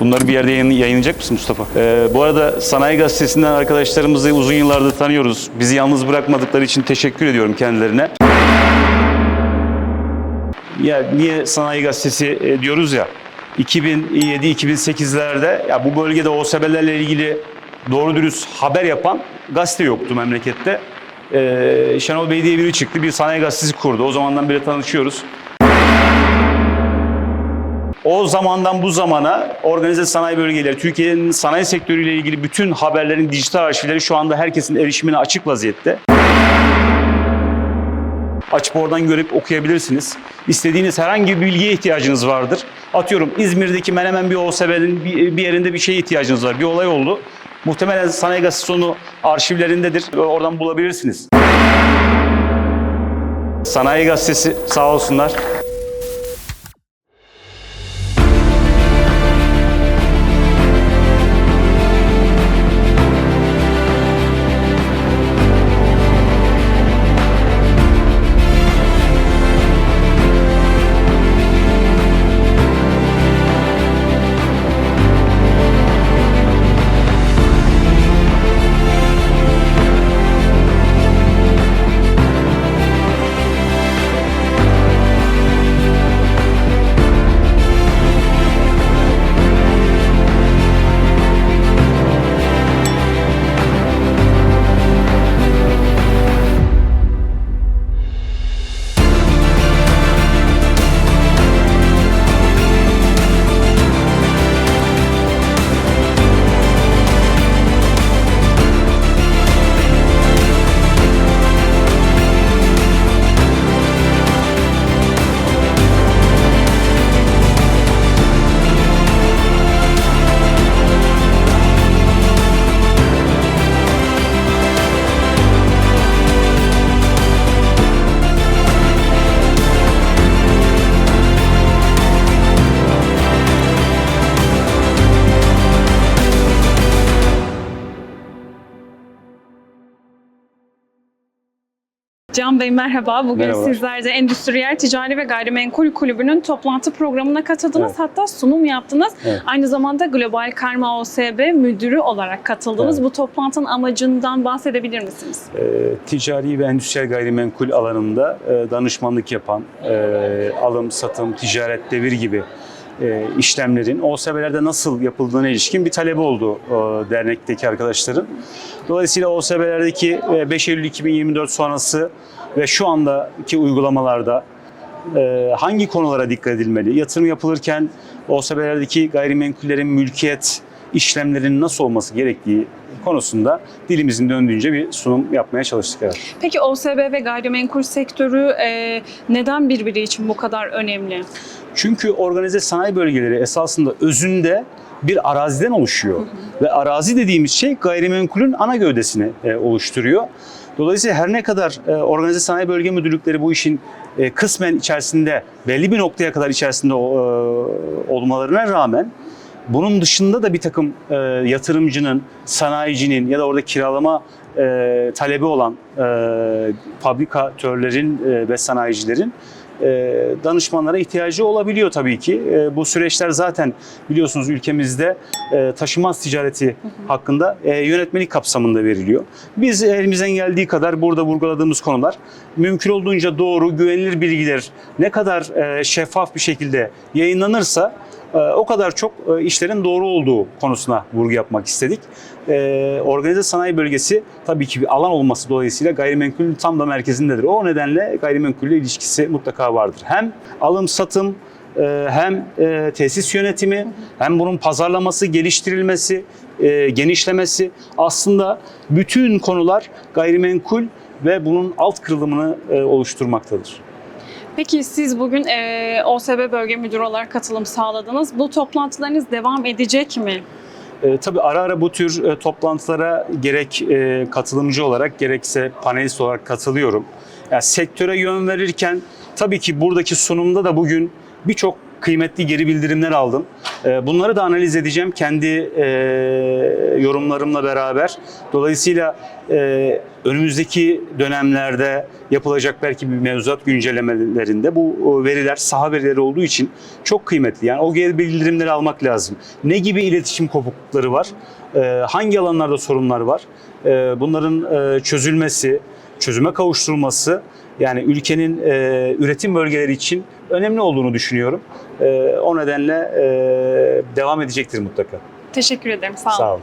Bunları bir yerde yayın- yayınlayacak mısın Mustafa? Ee, bu arada Sanayi Gazetesi'nden arkadaşlarımızı uzun yıllardır tanıyoruz. Bizi yalnız bırakmadıkları için teşekkür ediyorum kendilerine. Ya niye Sanayi Gazetesi e, diyoruz ya? 2007-2008'lerde ya bu bölgede OSB'lerle ilgili doğru dürüst haber yapan gazete yoktu memlekette. Ee, Şenol Bey diye biri çıktı, bir sanayi gazetesi kurdu. O zamandan beri tanışıyoruz. O zamandan bu zamana organize sanayi bölgeleri, Türkiye'nin sanayi sektörüyle ilgili bütün haberlerin dijital arşivleri şu anda herkesin erişimine açık vaziyette. Açıp oradan görüp okuyabilirsiniz. İstediğiniz herhangi bir bilgiye ihtiyacınız vardır. Atıyorum İzmir'deki Menemen bir OSB'nin bir yerinde bir şeye ihtiyacınız var. Bir olay oldu. Muhtemelen Sanayi Gazetesi onu arşivlerindedir. Oradan bulabilirsiniz. Sanayi Gazetesi sağ olsunlar. Can Bey merhaba. Bugün Merhabalar. sizler de Endüstriyel Ticari ve Gayrimenkul Kulübü'nün toplantı programına katıldınız. Evet. Hatta sunum yaptınız. Evet. Aynı zamanda Global Karma OSB müdürü olarak katıldınız. Evet. Bu toplantının amacından bahsedebilir misiniz? e, ticari ve endüstriyel gayrimenkul alanında e, danışmanlık yapan, e, alım, satım, ticaret, devir gibi işlemlerin OSB'lerde nasıl yapıldığına ilişkin bir talebi oldu e, dernekteki arkadaşların. Dolayısıyla OSB'lerdeki e, 5 Eylül 2024 sonrası ve şu andaki uygulamalarda e, hangi konulara dikkat edilmeli? Yatırım yapılırken OSB'lerdeki gayrimenkullerin mülkiyet işlemlerinin nasıl olması gerektiği konusunda dilimizin döndüğünce bir sunum yapmaya çalıştık. Evet. Peki OSB ve gayrimenkul sektörü e, neden birbiri için bu kadar önemli? Çünkü organize sanayi bölgeleri esasında özünde bir araziden oluşuyor. Ve arazi dediğimiz şey gayrimenkulün ana gövdesini e, oluşturuyor. Dolayısıyla her ne kadar e, organize sanayi bölge müdürlükleri bu işin e, kısmen içerisinde, belli bir noktaya kadar içerisinde e, olmalarına rağmen bunun dışında da bir takım e, yatırımcının, sanayicinin ya da orada kiralama e, talebi olan e, fabrikatörlerin e, ve sanayicilerin e, danışmanlara ihtiyacı olabiliyor tabii ki. E, bu süreçler zaten biliyorsunuz ülkemizde e, taşımaz ticareti hakkında e, yönetmelik kapsamında veriliyor. Biz elimizden geldiği kadar burada vurguladığımız konular mümkün olduğunca doğru, güvenilir bilgiler ne kadar şeffaf bir şekilde yayınlanırsa o kadar çok e, işlerin doğru olduğu konusuna vurgu yapmak istedik. E, Organize sanayi bölgesi tabii ki bir alan olması dolayısıyla gayrimenkulün tam da merkezindedir. O nedenle gayrimenkulle ilişkisi mutlaka vardır. Hem alım satım e, hem e, tesis yönetimi hem bunun pazarlaması, geliştirilmesi, genişlemesi aslında bütün konular gayrimenkul ve bunun alt kırılımını oluşturmaktadır. Peki siz bugün e, OSB Bölge Müdürü olarak katılım sağladınız. Bu toplantılarınız devam edecek mi? E, tabii ara ara bu tür e, toplantılara gerek e, katılımcı olarak gerekse panelist olarak katılıyorum. Yani sektöre yön verirken tabii ki buradaki sunumda da bugün birçok kıymetli geri bildirimler aldım. E, bunları da analiz edeceğim kendi e, yorumlarımla beraber. Dolayısıyla e, önümüzdeki dönemlerde yapılacak belki bir mevzuat güncellemelerinde bu veriler saha verileri olduğu için çok kıymetli. Yani o geri bildirimleri almak lazım. Ne gibi iletişim kopuklukları var? E, hangi alanlarda sorunlar var? E, bunların e, çözülmesi, çözüme kavuşturulması yani ülkenin üretim bölgeleri için önemli olduğunu düşünüyorum. E, o nedenle e, devam edecektir mutlaka. Teşekkür ederim. Sağ olun. Sağ olun.